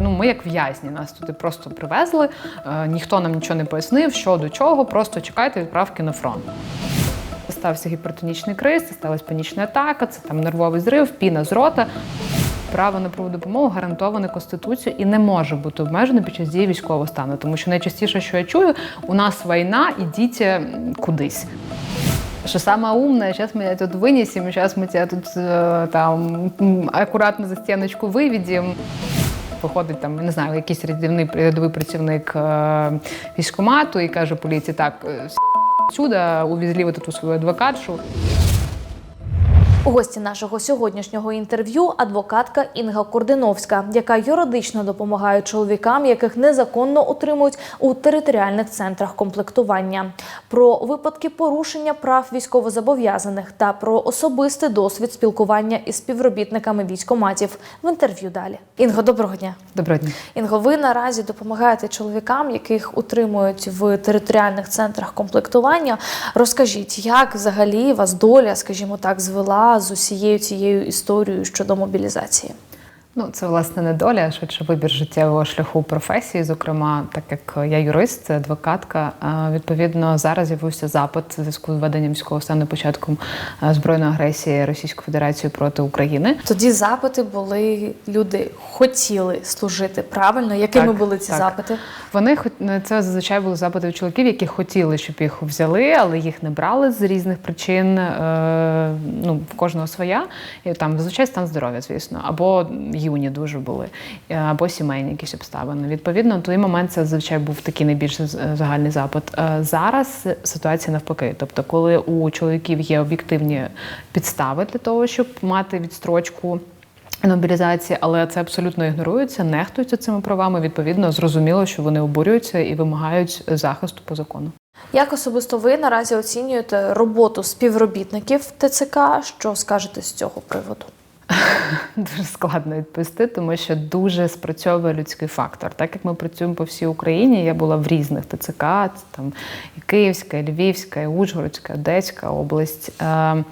Ну, ми як в'язні, нас туди просто привезли, е, ніхто нам нічого не пояснив, що до чого, просто чекайте відправки на фронт. Стався гіпертонічний криз, це сталася панічна атака, це там нервовий зрив, піна з рота. Право на правову допомогу гарантоване Конституцією і не може бути обмежене під час дії військового стану. Тому що найчастіше, що я чую, у нас війна, ідіть м, кудись. Что самое умное, сейчас мы тебя тут вынесем, сейчас мы тебя тут э, там м, акуратно за стіночку виведемо. Виходить там, не знаю, якийсь рядівний рядовий працівник е, військкомату і каже поліції, так, е, сюди, увезли вот эту свою адвокатшу. У гості нашого сьогоднішнього інтерв'ю адвокатка Інга Кординовська, яка юридично допомагає чоловікам, яких незаконно утримують у територіальних центрах комплектування, про випадки порушення прав військовозобов'язаних та про особистий досвід спілкування із співробітниками військоматів в інтерв'ю далі. Інго, доброго дня. Доброго дня. Інго, ви наразі допомагаєте чоловікам, яких утримують в територіальних центрах комплектування. Розкажіть, як взагалі вас доля, скажімо так, звела з усією цією історією щодо мобілізації? Ну, це власне не доля, а швидше вибір життєвого шляху професії. Зокрема, так як я юрист, адвокатка. Відповідно, зараз з'явився запит у зв'язку з введенням військового стану початком збройної агресії Російської Федерації проти України. Тоді запити були люди хотіли служити правильно. Якими Так, були ці так. запити? Вони хот- це зазвичай були запити від чоловіків, які хотіли, щоб їх взяли, але їх не брали з різних причин. Е, ну, в кожного своя. І там зазвичай стан здоров'я, звісно, або юні дуже були, е, або сімейні якісь обставини. Відповідно, на той момент це зазвичай був такий найбільш загальний запит. Е, Зараз ситуація навпаки. Тобто, коли у чоловіків є об'єктивні підстави для того, щоб мати відстрочку. Мобілізації, але це абсолютно ігнорується, нехтуються цими правами. Відповідно, зрозуміло, що вони обурюються і вимагають захисту по закону. Як особисто ви наразі оцінюєте роботу співробітників ТЦК? Що скажете з цього приводу? Дуже складно відповісти, тому що дуже спрацьовує людський фактор. Так як ми працюємо по всій Україні, я була в різних ТЦК, там і Київська, і Львівська, і Ужгородська, Одеська область. Е,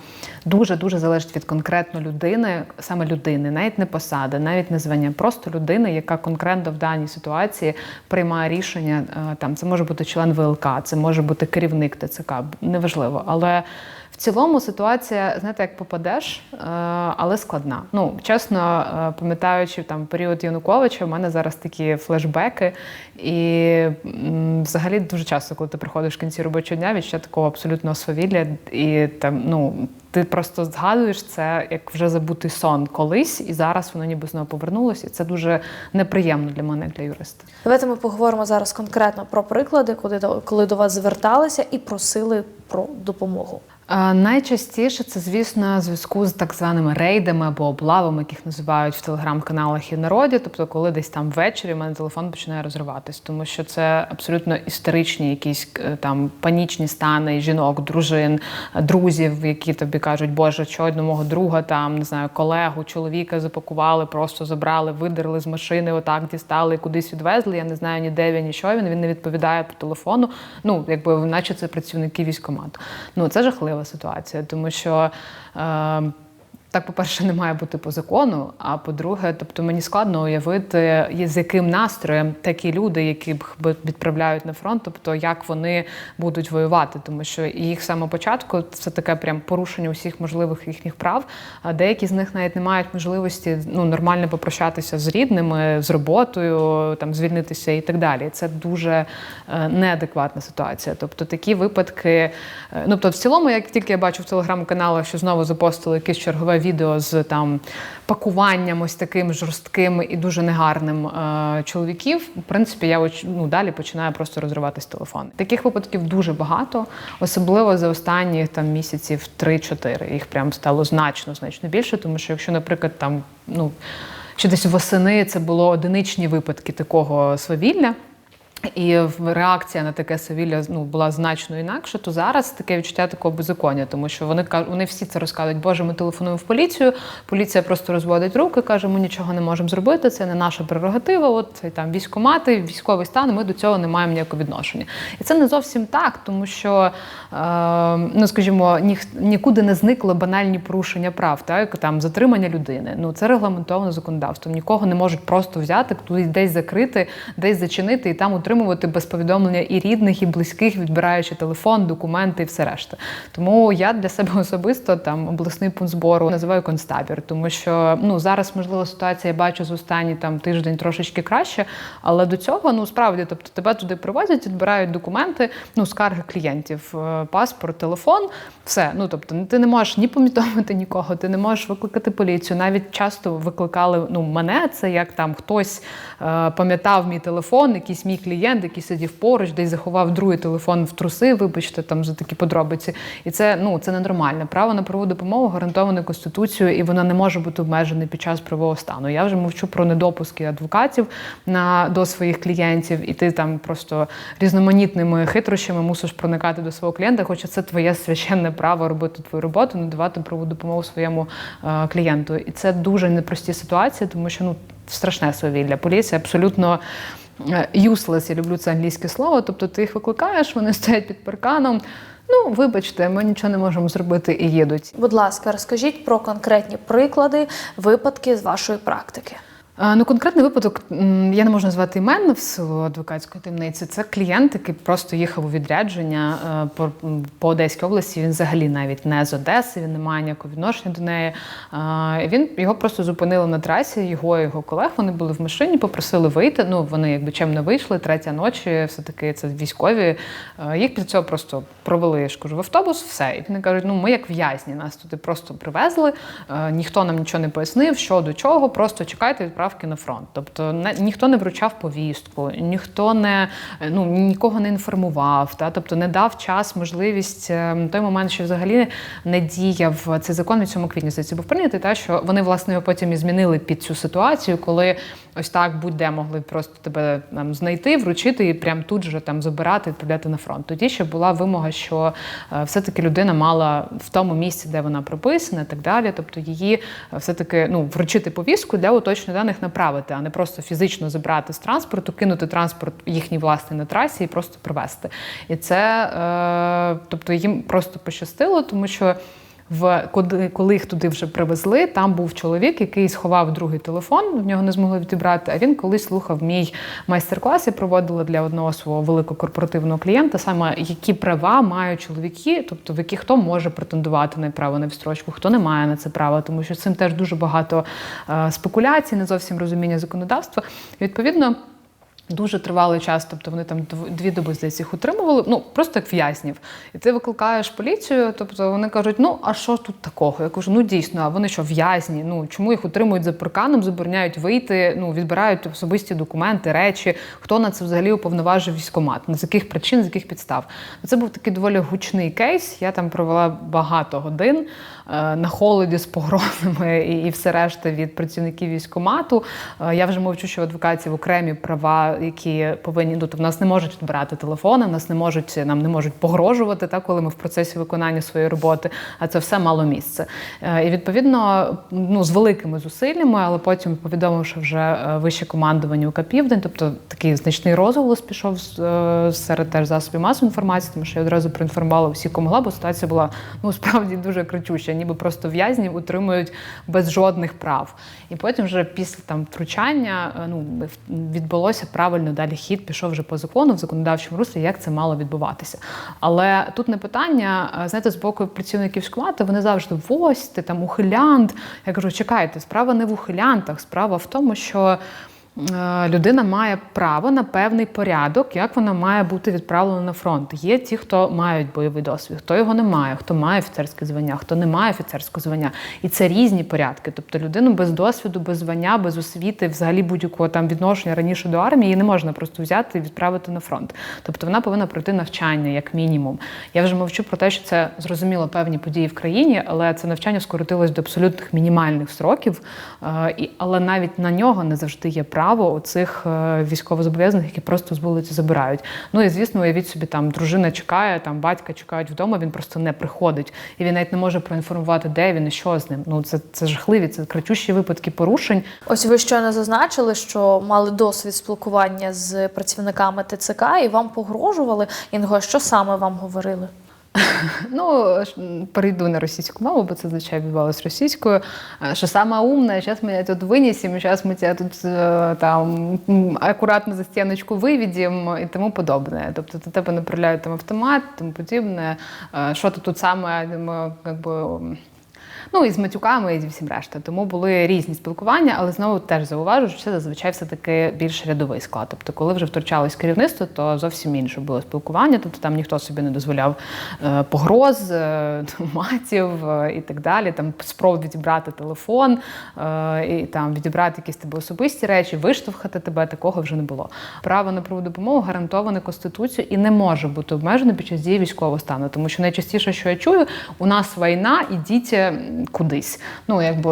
Дуже дуже залежить від конкретно людини, саме людини, навіть не посади, навіть не звання, просто людини, яка конкретно в даній ситуації приймає рішення. Е, Там це може бути член ВЛК, це може бути керівник ТЦК, неважливо. Але в цілому ситуація, знаєте, як попадеш, е, але складна. Ну, чесно, е, пам'ятаючи там період Януковича, в мене зараз такі флешбеки. І взагалі дуже часто, коли ти приходиш в кінці робочого дня, відчуття такого абсолютного свавілля, і там, ну. Ти просто згадуєш це як вже забутий сон колись, і зараз воно ніби знову повернулося. І це дуже неприємно для мене, як для юриста. Давайте ми поговоримо зараз конкретно про приклади, коли до коли до вас зверталися і просили про допомогу. Найчастіше це, звісно, в зв'язку з так званими рейдами або облавами, яких називають в телеграм-каналах і народі. Тобто, коли десь там ввечері в мене телефон починає розриватись, тому що це абсолютно істеричні, якісь е, там панічні стани жінок, дружин, друзів, які тобі кажуть, Боже, що одного друга, там не знаю, колегу, чоловіка запакували, просто забрали, видерли з машини, отак дістали, кудись відвезли. Я не знаю ні де він, ні що він. Він не відповідає по телефону. Ну, якби наче це працівники військкомату. Ну це жахлива ситуація, тому що. Е, так, по-перше, не має бути по закону. А по-друге, тобто мені складно уявити, з яким настроєм такі люди, які б відправляють на фронт, тобто як вони будуть воювати, тому що їх самого початку це таке прям порушення усіх можливих їхніх прав. А деякі з них навіть не мають можливості ну нормально попрощатися з рідними, з роботою, там звільнитися і так далі. Це дуже е, неадекватна ситуація. Тобто такі випадки, е, ну тобто, в цілому, як тільки я бачу в телеграм-каналах, що знову запостили якесь чергове відео з там пакуванням ось таким жорстким і дуже негарним е, чоловіків, в принципі, я ну, далі починаю просто розриватись телефон. Таких випадків дуже багато, особливо за останні там місяців 3-4. Їх прям стало значно значно більше, тому що якщо, наприклад, там ну. Чи десь восени це було одиничні випадки такого свавілля, І реакція на таке свавілля ну, була значно інакша, то зараз таке відчуття такого беззаконня, тому що вони вони всі це розказують. Боже, ми телефонуємо в поліцію. Поліція просто розводить руки, каже, ми нічого не можемо зробити. Це не наша прерогатива. От це там військомати, військовий стан. Ми до цього не маємо ніякого відношення. І це не зовсім так, тому що е, ну скажімо, ніх, нікуди не зникли банальні порушення прав, так там затримання людини. Ну це регламентовано законодавством. Нікого не можуть просто взяти, десь закрити, десь зачинити і там утримувати без повідомлення і рідних, і близьких, відбираючи телефон, документи і все решта. Тому я для себе особисто там обласний пункт збору називаю концтабір, тому що ну зараз можливо ситуація я бачу з останній там тиждень трошечки краще, але до цього ну справді, тобто тебе туди привозять, відбирають документи, ну скарги клієнтів, е, паспорт, телефон, все. Ну тобто, ти не можеш ні повідомити нікого, ти не можеш викликати поліцію. Навіть часто викликали ну мене, це як там хтось е, пам'ятав мій телефон, якийсь мій клієнт, який сидів поруч, десь заховав другий телефон в труси, вибачте, там за такі подробиці. І це ну це ненормально. Право на правову допомогу гарантоване конституцією, і вона не може бути обмежена під час правового стану. Я вже мовчу про недопуски адвокатів на до своїх клієнтів, і ти там просто різноманітними хитрощами мусиш проникати до свого клієнта, хоча це твоє священне право робити твою роботу, надавати правову допомогу своєму е, клієнту. І це дуже непрості ситуації, тому що ну страшне свавілля. Поліція абсолютно. Е, Useless, я люблю це англійське слово. Тобто ти їх викликаєш, вони стоять під парканом. Ну, вибачте, ми нічого не можемо зробити і їдуть. Будь ласка, розкажіть про конкретні приклади, випадки з вашої практики. Ну, конкретний випадок я не можу назвати імен в силу адвокатської таємниці. Це клієнт, який просто їхав у відрядження е, по, по Одеській області. Він взагалі навіть не з Одеси, він не має ніякого відношення до неї. Він його просто зупинили на трасі. Його і його колег вони були в машині, попросили вийти. Ну вони якби чим не вийшли. Третя ночі, все таки це військові. Е, Їх після цього просто провели я в автобус. Все, і вони кажуть, ну ми як в'язні, нас туди просто привезли. е, Ніхто нам нічого не пояснив, що до чого. Просто чекайте відправки на фронт. Тобто не, ніхто не вручав повістку, ніхто не ну нікого не інформував. Та тобто не дав час, можливість е, той момент, що взагалі не діяв цей закон від 7 квітня. Це був прийнятий, та що вони власне його потім і змінили під цю ситуацію, коли ось так будь-де могли просто тебе там знайти, вручити і прям тут же там забирати, відправляти на фронт. Тоді ще була вимога, що е, все-таки людина мала в тому місці, де вона прописана, і так далі. Тобто її е, все-таки ну вручити повістку для уточнення даних направити, а не просто фізично забрати з транспорту, кинути транспорт їхній власний на трасі і просто привезти. І це е, тобто їм просто пощастило, тому що. В коли, їх туди вже привезли, там був чоловік, який сховав другий телефон, в нього не змогли відібрати. А він колись слухав мій майстер-клас. Я проводила для одного свого великого корпоративного клієнта, саме які права мають чоловіки, тобто в які хто може претендувати на право на відстрочку, хто не має на це право, тому що цим теж дуже багато е, спекуляцій, не зовсім розуміння законодавства. І, відповідно. Дуже тривалий час, тобто вони там дв- дві доби здається, їх утримували, ну просто як в'язнів. І ти викликаєш поліцію, тобто вони кажуть, ну а що тут такого? Я кажу, ну дійсно, а вони що, в'язні? Ну чому їх утримують за парканом, забороняють вийти, ну відбирають особисті документи, речі, хто на це взагалі уповноважив військомат, з яких причин, з яких підстав. Це був такий доволі гучний кейс. Я там провела багато годин е, на холоді з погрозами і, все решта від працівників військомату. Е, Я вже мовчу, що в адвокатів окремі права, які повинні ну, тобто в нас не можуть відбирати телефони, в нас не можуть нам не можуть погрожувати, так, коли ми в процесі виконання своєї роботи. А це все мало місце. Е, І відповідно, ну з великими зусиллями, але потім повідомивши вже е, вище командування УК Південь, тобто такий значний розголос пішов е, серед теж засобів масової інформації, тому що я одразу проінформувала всіх, кому могла, бо ситуація була ну справді дуже кричуща, ніби просто в'язнів утримують без жодних прав. І потім, вже після там втручання, ну відбулося правильно далі хід, пішов вже по закону в законодавчому руслі, як це мало відбуватися. Але тут не питання, е, знаєте, з боку працівників шквати, вони завжди вось, ти там ухилянт. Я кажу, чекайте, справа не в ухилянтах, справа в тому, що. Е, Людина має право на певний порядок, як вона має бути відправлена на фронт. Є ті, хто мають бойовий досвід, хто його не має, хто має офіцерське звання, хто не має офіцерського звання. І це різні порядки. Тобто людину без досвіду, без звання, без освіти, взагалі будь-якого там відношення раніше до армії її не можна просто взяти і відправити на фронт. Тобто вона повинна пройти навчання як мінімум. Я вже мовчу про те, що це зрозуміло певні події в країні, але це навчання скоротилось до абсолютних мінімальних сроків. Е, Але навіть на нього не завжди є право. Право оцих е, військовозобов'язаних, які просто з вулиці забирають. Ну і звісно, уявіть собі, там дружина чекає, там батька чекають вдома, він просто не приходить, і він навіть не може проінформувати, де він і що з ним. Ну це, це жахливі, це кричущі випадки порушень. Ось ви щойно зазначили, що мали досвід спілкування з працівниками ТЦК і вам погрожували. Інго, що саме вам говорили? Ну, перейду на російську мову, бо це звичайно відбувалося російською. Що саме умне, зараз ми тут винесемо, зараз ми тебе тут е, там акуратно за стіночку виведемо і тому подобне. Тобто до тебе направляють там автомат, тому подібне. Що ти тут саме якби, Ну і з матюками, і зі всім решта. Тому були різні спілкування, але знову теж зауважу, що це зазвичай все таки більш рядовий склад. Тобто, коли вже втручалось керівництво, то зовсім інше було спілкування. Тобто там ніхто собі не дозволяв е, погроз, е, матів е, і так далі. Там спроб відібрати телефон і там відібрати якісь тебе особисті речі, виштовхати тебе. Такого вже не було. Право на правову допомогу гарантоване конституцією і не може бути обмежене під час дії військового стану. Тому що найчастіше, що я чую, у нас війна, ідіть кудись. Ну якби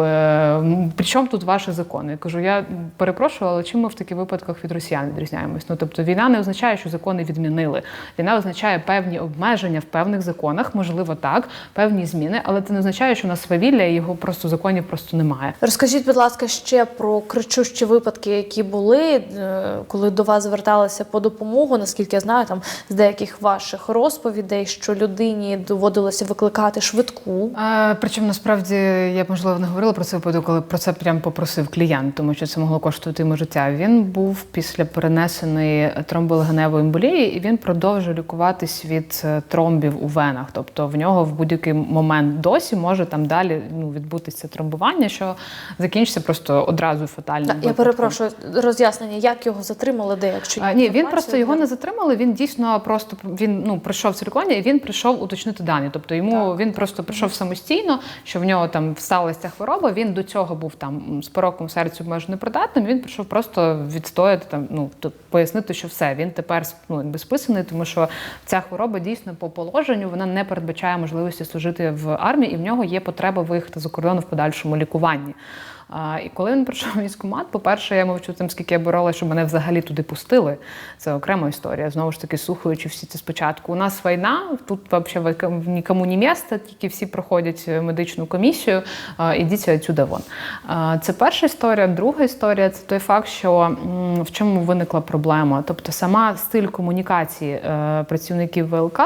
при чому тут ваші закони? Я кажу, я перепрошую, але чим ми в таких випадках від росіян відрізняємось? Ну тобто війна не означає, що закони відмінили. Війна означає певні обмеження в певних законах, можливо, так, певні зміни, але це не означає, що у нас свавілля і його просто законів просто немає. Розкажіть, будь ласка, ще про кричущі випадки, які були, е, коли до вас зверталися по допомогу. Наскільки я знаю, там з деяких ваших розповідей, що людині доводилося викликати швидку. А, причому насправді я б можливо не говорила про це випадок, коли про це прям попросив клієнт, тому що це могло коштувати йому життя. Він був після перенесеної тромболегеневої емболії, і він продовжує лікуватись від е, тромбів у венах. Тобто в нього в будь-який момент досі може там далі ну, відбутися тромбування, що закінчиться просто одразу фатальним. Так, я перепрошую роз'яснення, як його затримали, де якщо А, ні, він просто його не затримали. Він дійсно просто він ну пройшов це лікування, і він прийшов уточнити дані. Тобто йому він просто прийшов самостійно, що в нього там сталася хвороба. Він до цього був там з пороком серцю обмежено придатним. Він прийшов просто відстояти там, ну пояснити, що все він тепер ну, якби списаний, тому що ця хвороба дійсно по положенню вона не передбачає можливості служити в армії, і в нього є потреба виїхати за кордон в подальшому лікуванні. А, і коли він прийшов в військкомат, по-перше, я мовчу тим, скільки я боролася, щоб мене взагалі туди пустили. Це окрема історія. Знову ж таки, слухаючи всі це спочатку. У нас війна, тут взагалі нікому не місце, тільки всі проходять медичну комісію. Ідіть отсюди вон. Це перша історія. Друга історія це той факт, що в чому виникла проблема. Тобто, сама стиль комунікації е, працівників ВЛК.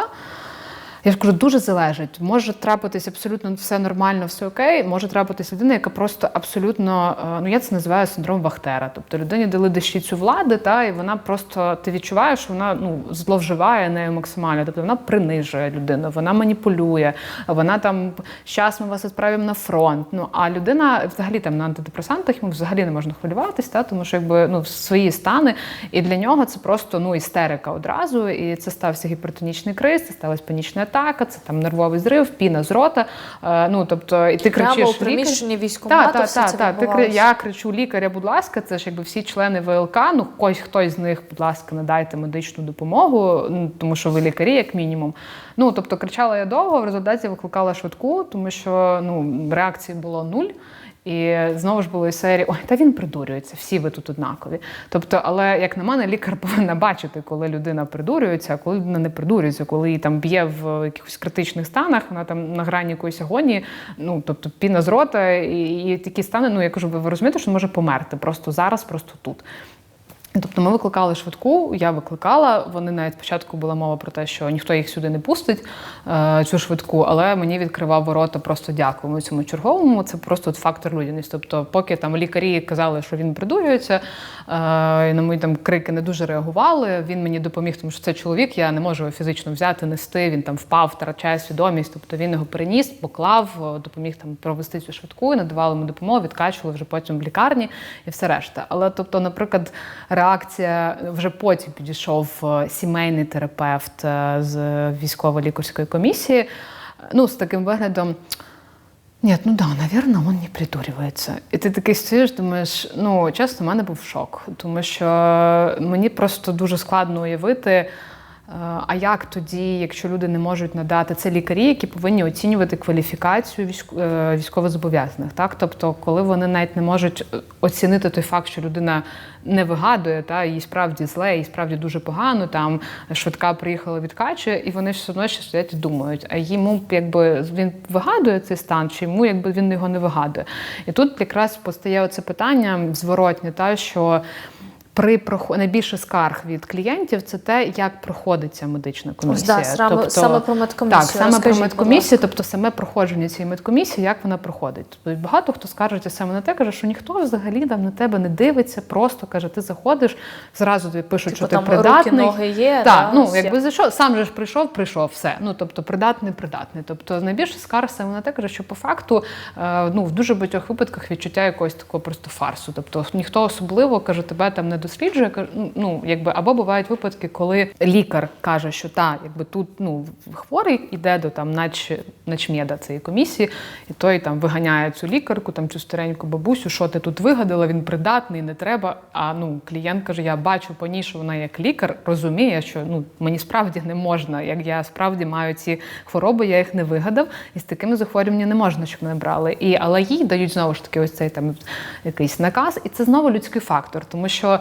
Я ж кажу, дуже залежить. Може трапитись абсолютно все нормально, все окей. Може трапитись людина, яка просто абсолютно, е, ну я це називаю синдром Вахтера. Тобто людині дали дещицю влади, та і вона просто ти відчуваєш, що вона ну зловживає нею максимально. Тобто вона принижує людину, вона маніпулює, вона там щас ми вас відправимо на фронт. Ну а людина взагалі там на антидепресантах йому взагалі не можна хвилюватись, та тому що якби ну свої стани, і для нього це просто ну істерика одразу. І це стався гіпертонічний криз, це сталася панічна це там нервовий зрив, піна з рота. Е, ну тобто, і ти Прямо кричиш у приміщенні все це так. Ти я кричу лікаря, будь ласка, це ж якби всі члени ВЛК. Ну хтось хтось з них, будь ласка, надайте медичну допомогу, ну тому що ви лікарі, як мінімум. Ну тобто кричала я довго, в результаті викликала швидку, тому що ну реакції було нуль. І знову ж було серії Ой, та він придурюється, всі ви тут однакові. Тобто, але як на мене, лікар повинна бачити, коли людина придурюється, а коли людина не придурюється, коли її там б'є в якихось критичних станах, вона там на грані якоїсь агонії, ну тобто піна з рота, і, і такі стани, ну я кажу, ви розумієте, що може померти просто зараз, просто тут. Тобто ми викликали швидку, я викликала. Вони навіть спочатку була мова про те, що ніхто їх сюди не пустить, е, цю швидку, але мені відкривав ворота просто дякуємо цьому черговому. Це просто фактор людяності. Тобто, поки там лікарі казали, що він придурюється, е, і на мої там крики не дуже реагували. Він мені допоміг, тому що це чоловік, я не можу його фізично взяти, нести. Він там впав, втрачає свідомість. Тобто він його переніс, поклав, е, допоміг там провести цю швидку, надавали йому допомогу, відкачували вже потім в лікарні і все решта. Але тобто, наприклад, реакція вже потім підійшов е, сімейний терапевт е, з військово-лікарської комісії. Ну, з таким виглядом. Ні, ну да, навірно, він не придурюється. І ти такий стоїш, думаєш, ну чесно, в мене був шок, тому що мені просто дуже складно уявити. Е, А як тоді, якщо люди не можуть надати це лікарі, які повинні оцінювати кваліфікацію е, військовозобов'язаних? Так, тобто, коли вони навіть не можуть е, оцінити той факт, що людина не вигадує, та їй справді зле, їй справді дуже погано. Там швидка приїхала, відкачує, і вони все одно ще стоять і думають, а йому якби він вигадує цей стан, чи йому якби він його не вигадує. І тут якраз постає оце питання зворотне, та що. При найбільше скарг від клієнтів це те, як проходиться медична комісія. Ось, да, саме- саме про медкомісію. Так, саме Розкажіть, про медкомісію, тобто саме проходження цієї медкомісії, як вона проходить. Тобто багато хто скаржиться саме на те, каже, що ніхто взагалі там на тебе не дивиться, просто каже, ти заходиш, зразу тобі пишуть, Типу, що ти там придатний. руки, ноги є, Так, да, ну якби зайшов, сам же ж прийшов, прийшов, все. Ну тобто придатний, придатний. Тобто найбільше скарг саме на те, каже, що по факту е, ну в дуже багатьох випадках відчуття якогось такого просто фарсу. Тобто ніхто особливо каже, тебе там не досліджує. каже, Ну якби або бувають випадки, коли лікар каже, що та, якби тут ну хворий іде до там нач, начмєда цієї комісії, і той там виганяє цю лікарку, там цю стареньку бабусю, що ти тут вигадала, він придатний, не треба. А ну клієнт каже: я бачу по ній, що вона як лікар, розуміє, що ну мені справді не можна. Як я справді маю ці хвороби, я їх не вигадав, і з такими захворюваннями не можна, щоб мене брали. І але їй дають знову ж таки ось цей там якийсь наказ, і це знову людський фактор, тому що.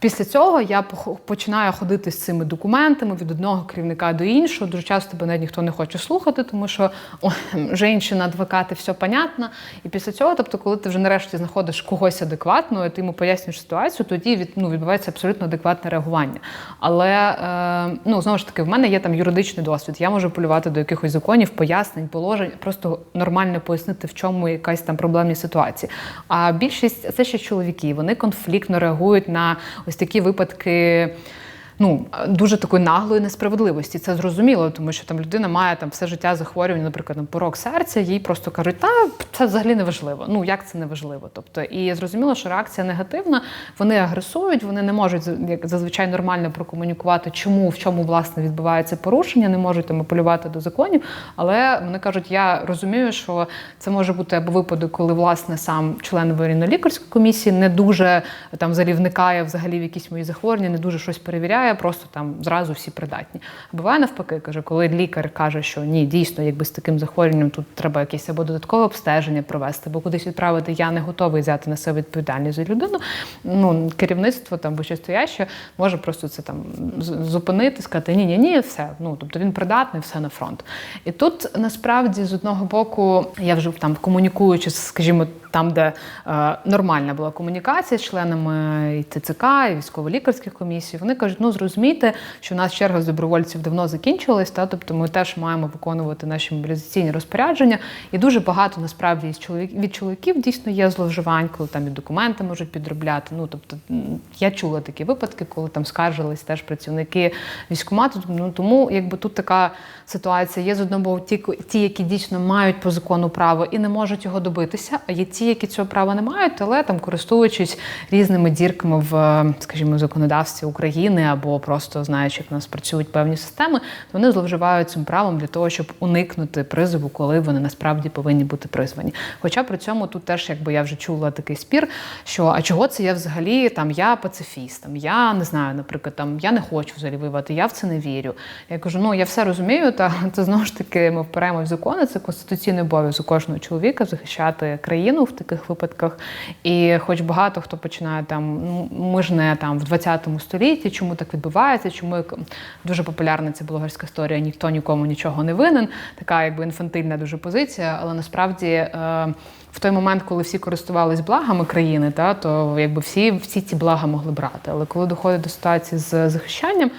Після цього я починаю ходити з цими документами від одного керівника до іншого. Дуже часто навіть ніхто не хоче слухати, тому що о, адвокати, все понятно. І після цього, тобто, коли ти вже нарешті знаходиш когось адекватного, і ти йому пояснюєш ситуацію, тоді від, ну, відбувається абсолютно адекватне реагування. Але е, ну знову ж таки, в мене є там юридичний досвід. Я можу полювати до якихось законів, пояснень, положень, просто нормально пояснити, в чому якась там проблемні ситуації. А більшість це ще чоловіки. Вони конфліктно реагують на ось такі випадки. Ну, дуже такої наглої несправедливості. Це зрозуміло, тому що там людина має там все життя захворювання, наприклад, там порок серця, їй просто кажуть, та це взагалі не важливо. Ну як це не важливо? Тобто, і зрозуміло, що реакція негативна. Вони агресують, вони не можуть як зазвичай нормально прокомунікувати, чому в чому власне відбувається порушення, не можуть там апелювати до законів. Але вони кажуть, я розумію, що це може бути або випадок, коли власне сам член аварійно-лікарської комісії не дуже там взагалі вникає взагалі в якісь мої захворювання, не дуже щось перевіряє, просто там зразу всі придатні. А буває навпаки, каже, коли лікар каже, що ні, дійсно, якби з таким захворюванням тут треба якесь або додаткове обстеження провести, або кудись відправити, я не готовий взяти на себе відповідальність за людину. Ну, керівництво там вищестояще може просто це там зупинити, сказати, ні, ні, ні, все. Ну тобто він придатний, все на фронт. І тут насправді з одного боку я вже там комунікуючи, скажімо, там, де е, нормальна була комунікація з членами і ТЦК, і військово-лікарських комісій, вони кажуть, ну зрозумійте, що в нас черга з добровольців давно закінчилась, та тобто ми теж маємо виконувати наші мобілізаційні розпорядження. І дуже багато насправді із чоловік від чоловіків дійсно є зловживань, коли там і документи можуть підробляти. Ну тобто я чула такі випадки, коли там скаржились теж працівники військкомату. Ну тому якби тут така ситуація є з одного ті, ті, які дійсно мають по закону право і не можуть його добитися, а є ті, які цього права не мають, але там користуючись різними дірками в, скажімо, законодавстві України або просто знаючи, як у нас працюють певні системи, то вони зловживають цим правом для того, щоб уникнути призову, коли вони насправді повинні бути призвані. Хоча при цьому тут теж, якби я вже чула такий спір, що а чого це я взагалі там я пацифіст, там я не знаю, наприклад, там я не хочу взагалі воювати, я в це не вірю. Я кажу, ну я все розумію, та це знову ж таки ми впираємо в закони. Це конституційний обов'язок кожного чоловіка захищати країну в таких випадках. І хоч багато хто починає там, ну ми ж не там в 20 столітті, чому так відбувається, чому дуже популярна ця блогерська історія, ніхто нікому нічого не винен. Така якби інфантильна дуже позиція, але насправді. Е, в той момент, коли всі користувались благами країни, та то якби всі, всі ці блага могли брати. Але коли доходить до ситуації з захищанням,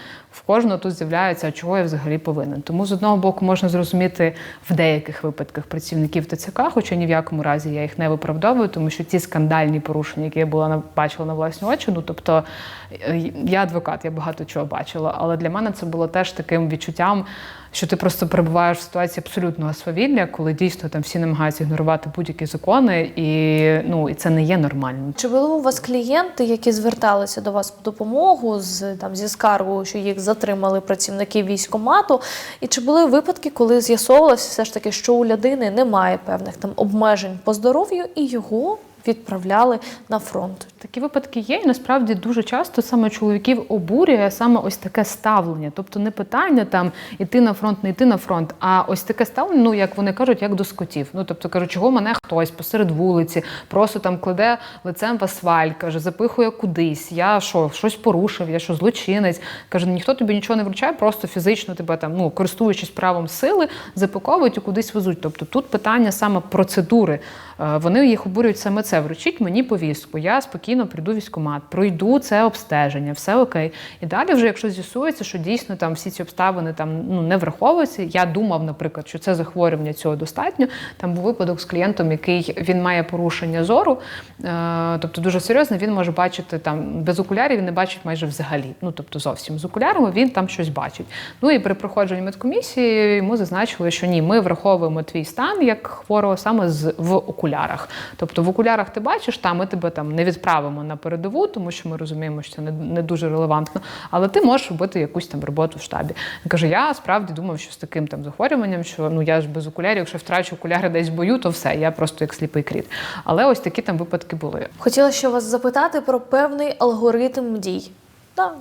кожного тут з'являється, а чого я взагалі повинен. Тому з одного боку можна зрозуміти в деяких випадках працівників ТЦК, хоча ні в якому разі я їх не виправдовую, тому що ті скандальні порушення, які я була бачила на власні очі, ну тобто е, я адвокат, я багато чого бачила, але для мене це було теж таким відчуттям. Що ти просто перебуваєш в ситуації абсолютного свавілля, коли дійсно там всі намагаються ігнорувати будь-які закони, і ну і це не є нормально. Чи були у вас клієнти, які зверталися до вас по допомогу з там зі скаргою, що їх затримали працівники військкомату? І чи були випадки, коли з'ясовувалося все ж таки, що у людини немає певних там обмежень по здоров'ю, і його відправляли на фронт. Такі випадки є, і насправді дуже часто саме чоловіків обурює саме ось таке ставлення. Тобто не питання там іти на фронт, не йти на фронт, а ось таке ставлення, ну як вони кажуть, як до скотів. Ну тобто кажуть, чого мене хтось посеред вулиці, просто там кладе лицем в асфальт, каже, запихує кудись. Я що, щось порушив, я що злочинець. Каже, ніхто тобі нічого не вручає, просто фізично тебе там, ну користуючись правом сили, запаковують і кудись везуть. Тобто тут питання саме процедури. Е, Вони їх обурюють саме це. Вручіть мені повістку. Я спокійно прийду в військкомат, пройду це обстеження, все окей. І далі, вже якщо з'ясується, що дійсно там всі ці обставини там ну не враховуються. Я думав, наприклад, що це захворювання цього достатньо. Там був випадок з клієнтом, який він має порушення зору, е, тобто дуже серйозно, він може бачити там без окулярів, він не бачить майже взагалі. Ну тобто зовсім з окулярами він там щось бачить. Ну і при проходженні медкомісії йому зазначили, що ні, ми враховуємо твій стан як хворого саме з в окулярах. Тобто в окулярах ти бачиш, та ми тебе там не відправимо на передову, тому що ми розуміємо, що це не, не дуже релевантно. Але ти можеш робити якусь там роботу в штабі. Він каже: я справді думав, що з таким там захворюванням, що ну я ж без окулярів, якщо втрачу окуляри десь в бою, то все, я просто як сліпий кріт. Але ось такі там випадки були. Хотіла ще вас запитати про певний алгоритм дій. Та,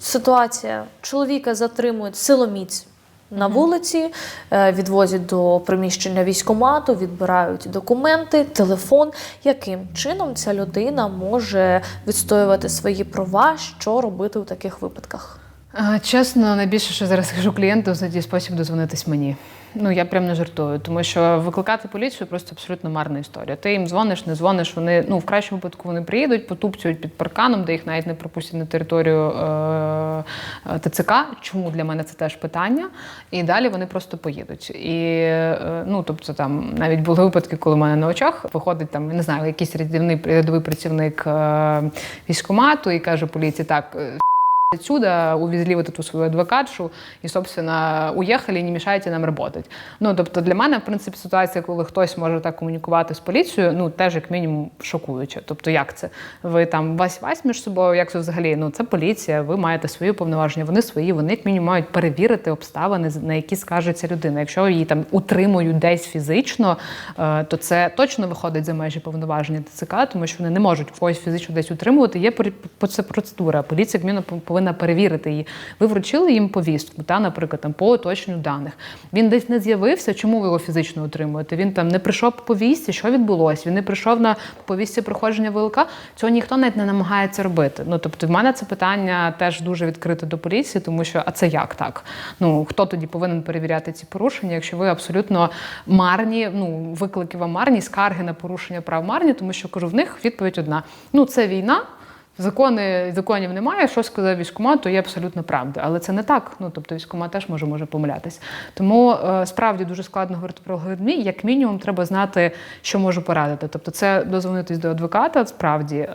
ситуація. Чоловіка затримують силоміць на вулиці, е, відвозять до приміщення військомату, відбирають документи, телефон. Яким чином ця людина може відстоювати свої права, що робити у таких випадках? Чесно, найбільше, що зараз кажу клієнту, знайти спосіб дозвонитись мені. Ну я прям не жартую, тому що викликати поліцію просто абсолютно марна історія. Ти їм дзвониш, не дзвониш. Вони ну в кращому випадку вони приїдуть, потупцюють під парканом, де їх навіть не пропустять на територію е- е, ТЦК. Чому для мене це теж питання? І далі вони просто поїдуть. І е, ну тобто там навіть були випадки, коли в мене на очах виходить там, не знаю, якийсь рядовий рядовий працівник е- військкомату і каже поліції так. Отсюда, увезли вот эту свою адвокатшу і, собственно, уїхали, не мішайте нам работать. Ну, тобто для мене, в принципі, ситуація, коли хтось може так комунікувати з поліцією, ну, теж як мінімум шокуюче. Тобто, як це? Ви там вась-вась між собою, як це взагалі? Ну, це поліція, ви маєте свої повноваження, вони свої, вони як мінімум мають перевірити обставини, на які скажеться людина. Якщо її там утримують десь фізично, е, то це точно виходить за межі повноваження ТЦК, тому що вони не можуть когось фізично десь утримувати. Є це процедура. Поліція як мінімум повинна перевірити її. Ви вручили їм повістку, та, наприклад, там по уточненню даних. Він десь не з'явився. Чому ви його фізично утримуєте? Він там не прийшов по повістці, що відбулося? Він не прийшов на повістці проходження ВЛК. Цього ніхто навіть не намагається робити. Ну тобто, в мене це питання теж дуже відкрите до поліції, тому що а це як так? Ну хто тоді повинен перевіряти ці порушення, якщо ви абсолютно марні, ну виклики вам марні, скарги на порушення прав марні, тому що кажу, в них відповідь одна: ну це війна. Закони законів немає. Що сказав військкомат, то є абсолютно правда. Але це не так. Ну тобто військкомат теж може може помилятись. Тому е, справді дуже складно говорити про алгоритми. Як мінімум, треба знати, що можу порадити. Тобто, це дозвонитись до адвоката. Справді е,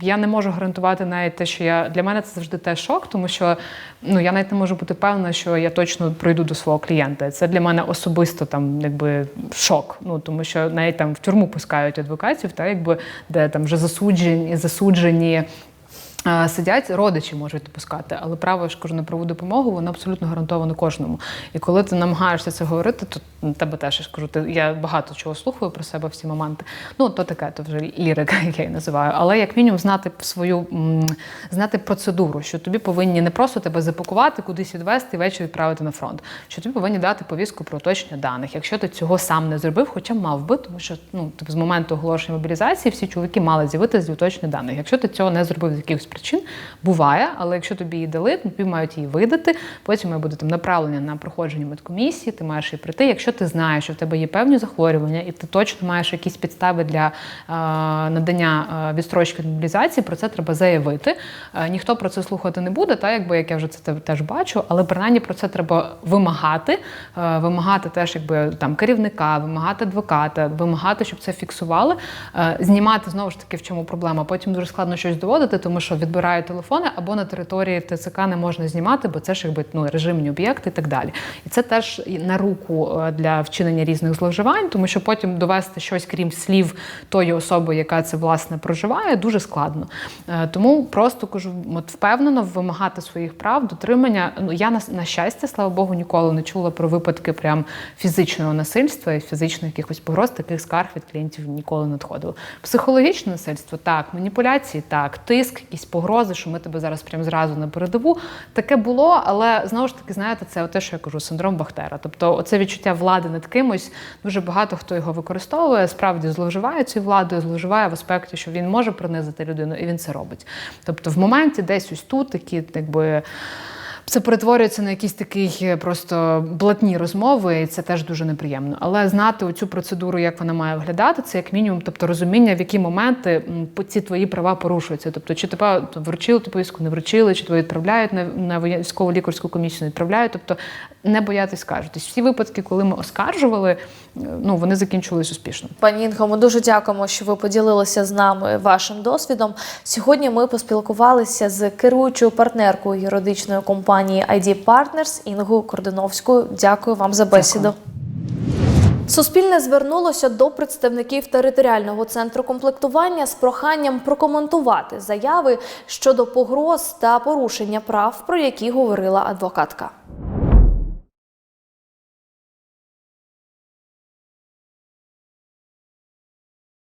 я не можу гарантувати навіть те, що я для мене це завжди теж шок, тому що ну я навіть не можу бути певна, що я точно пройду до свого клієнта. Це для мене особисто там, якби шок. Ну тому що навіть там в тюрму пускають адвокатів, та якби де там вже засуджені, засуджені. Е, Сидять, родичі можуть допускати, але право ж кажу на допомогу, воно абсолютно гарантовано кожному. І коли ти намагаєшся це говорити, то на тебе теж я ж кажу, ти, я багато чого слухаю про себе в ці моменти. Ну, то таке, то вже лірика, як я її називаю. Але як мінімум знати свою знати процедуру, що тобі повинні не просто тебе запакувати, кудись відвести і ввечері відправити на фронт. Що тобі повинні дати повістку про уточнення даних. Якщо ти цього сам не зробив, хоча мав би, тому що ну типу, з моменту оголошення мобілізації всі чоловіки мали з'явитися з уточнення даних. Якщо ти цього не зробив з якихось причин, буває, але якщо тобі її дали, тобі мають її видати. Потім має бути там направлення на проходження медкомісії, ти маєш її прийти. Якщо ти знаєш, що в тебе є певні захворювання, і ти точно маєш якісь підстави для е, надання е, відстрочки від мобілізації, про це треба заявити. Е, ніхто про це слухати не буде, та якби як я вже це теж бачу, але принаймні про це треба вимагати, вимагати теж якби там керівника, вимагати адвоката, вимагати, щоб це фіксували, знімати знову ж таки в чому проблема. Потім дуже складно щось доводити, тому що відбирають телефони, або на території ТЦК не можна знімати, бо це ж якби ну режимні об'єкти і так далі. І це теж на руку е, для вчинення різних зловживань, тому що потім довести щось крім слів тої особи, яка це власне проживає, дуже складно. Е, Тому просто кажу, от впевнено вимагати своїх прав, дотримання. Ну я на, щастя, слава Богу, ніколи не чула про випадки прям фізичного насильства і фізичних якихось погроз. Таких скарг від клієнтів ніколи не надходило. Психологічне насильство так, маніпуляції так, тиск, якісь погрози, що ми тебе зараз прям зразу на передову. Таке було, але знову ж таки, знаєте, це те, що я кажу, синдром Бахтера. Тобто, оце відчуття влади над кимось. Дуже багато хто його використовує, справді зловживає цією владою, зловживає в аспекті, що він може принизити людину, і він це робить. Тобто, в моменті десь ось тут такі, якби. Це перетворюється на якісь такий е, просто блатні розмови, і це теж дуже неприємно. Але знати оцю процедуру, як вона має виглядати, це як мінімум, тобто розуміння, в які моменти ці твої права порушуються. Тобто, чи тебе вручили ту повістку, не вручили, чи тебе відправляють на, військову лікарську комісію, не відправляють. Тобто не боятись скаржитись. Всі випадки, коли ми оскаржували, е, ну вони закінчились успішно. Пані Інго, ми дуже дякуємо, що ви поділилися з нами вашим досвідом. Сьогодні ми поспілкувалися з керуючою партнеркою юридичної компанії ID Partners Інгу Кординовською. Дякую вам за бесіду. Суспільне звернулося до представників територіального центру комплектування з проханням прокоментувати заяви щодо погроз та порушення прав, про які говорила адвокатка.